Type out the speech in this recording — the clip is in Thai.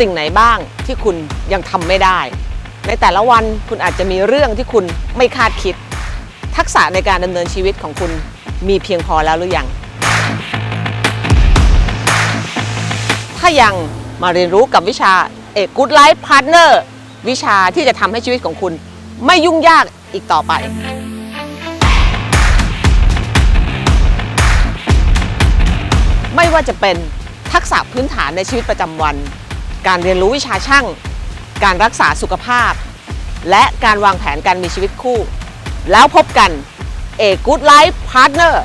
สิ่งไหนบ้างที่คุณยังทำไม่ได้ ในแต่ละวันคุณอาจจะมีเรื่องที่คุณไม่คาดคิด ทักษะในการดำเนินชีวิตของคุณมีเพียงพอแล้วหรือยัง ถ้ายังมาเรียนรู้กับวิชาเอก Good Life Partner วิชาที่จะทำให้ชีวิตของคุณไม่ยุ่งยากอีกต่อไปไม่ว่าจะเป็นทักษะพื้นฐานในชีวิตประจำวัน การเรียนรู้วิชาช่าง การรักษาสุขภาพ และการวางแผนการมีชีวิตคู่ แล้วพบกันเอกูดไลฟ์พาร์ทเนอร์